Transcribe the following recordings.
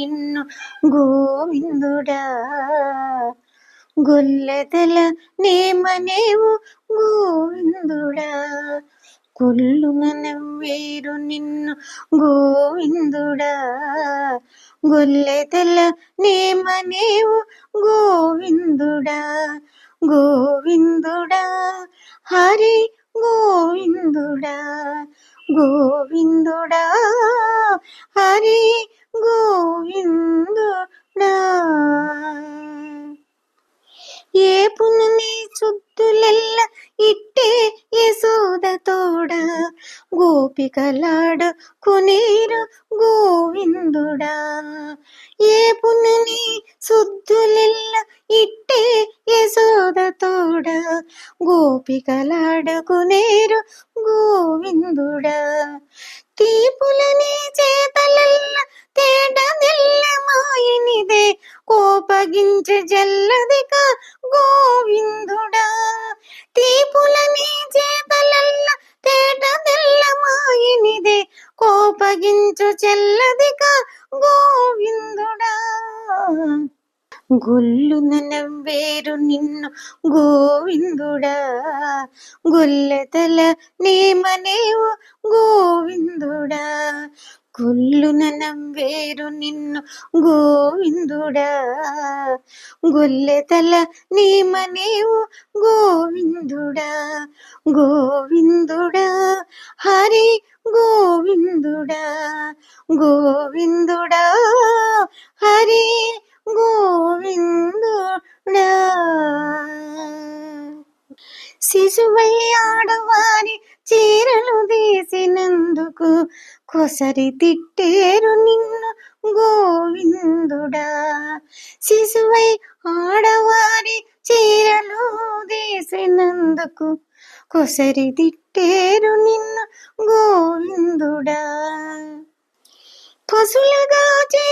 నిన్ను గోవిందుడా. గొల్లెతల నేమనేవు గోవిందుడా. కొల్లున నవ్వేరు నిన్ను గోవిందుడా. గొల్లెతల నేమనేవు గోవిందుడా. గోవిందుడా హరి గోవిందుడా. గోవిందుడా హరి గోవిందుడా. ఏపును నీ చుద్దులెల్ల ఇట్టే యశోద తోడ. గోపికలాడ కొనేరు గోవిందుడా. ఏపును నీ సుద్దులెల్ల ఇట్టే యశోద తోడ. గోపికలాడుకునేరు గోవిందుడా. తీపులని చేతలల్ల తీపులని చేతలల్ల తేటదెల్ల మాయనిదే. కోపగించు చెల్లదిగా గోవిందుడా. గొల్లున నవ్వేరు నిన్ను గోవిందుడా. గొల్లెతల నేమనేవు గోవిందుడా. గొల్లున నవ్వేరు నిన్ను గోవిందుడా. గొల్లెతల నీమనేవు గోవిందుడా. గోవిందుడా హరి గోవిందుడా. గోవిందుడా హరి గోవిందుడా. శిశువై ఆడవారి చీరలు తీసినందుకు కొసరి తిట్టేరు నిన్ను గోవిందుడా. శిశువై ఆడవారి చీరలు తీసినందుకు కొసరి తిట్టేరు నిన్ను గోవిందుడా. పశులుగా చే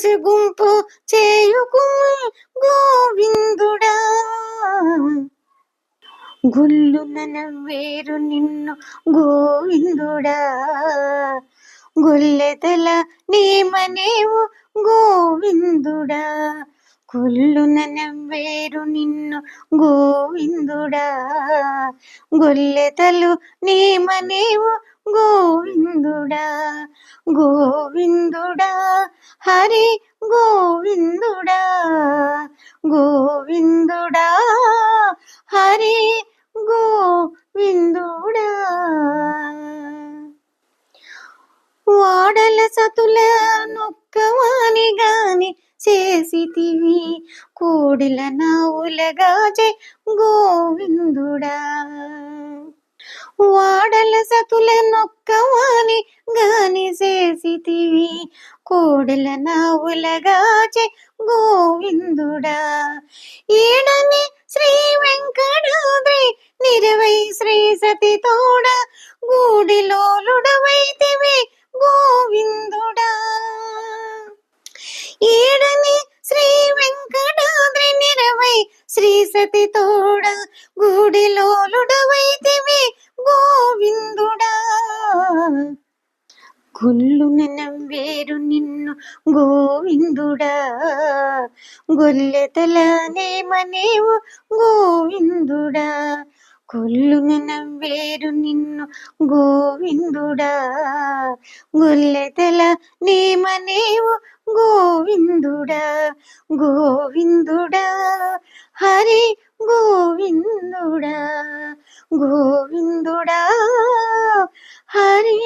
కుసిగుంపు చేయుకుమి గోవిందుడా. గుల్లున నవ్వేరు నిన్ను గోవిందుడా. గుల్లెదల నేమనేవు గోవిందుడా. కుల్లున నవ్వేరు నిన్ను గోవిందుడా. గొల్లెతలు నేమనేవు గోవిందుడా గోవిందుడా హరి గోవిందుడా గోవిందుడా హరి గోవిందుడా. వాడల సతుల నొక్కవాని గాని చేసితివి కోడిల నావులగాజే గోవిందుడా. వాడల సతుల నొక్కవాని గాని చేసితివి. కోడల నావులగాచే గోవిందుడా. ఏడని శ్రీ వెంకటాద్రి నిరవై శ్రీ సతి తోడ. గూడిలోలుడవైతివి గోవిందుడా. ఏడని శ్రీ వెంకటాద్రి నిరవై శ్రీ సతి తోడ. గూడిలోలుడవైతివి గోవిందుడా. గొల్లున నవ్వేరు నిన్ను గోవిందుడా. గొల్లెతల నేమనేవు గోవిందుడా. కొల్లున నవ్వేరు నిన్ను గోవిందుడా. గొల్లెతల నేమనేవు గోవిందుడా. గోవిందుడా హరి గోవిందుడా. గోవిందుడా హరి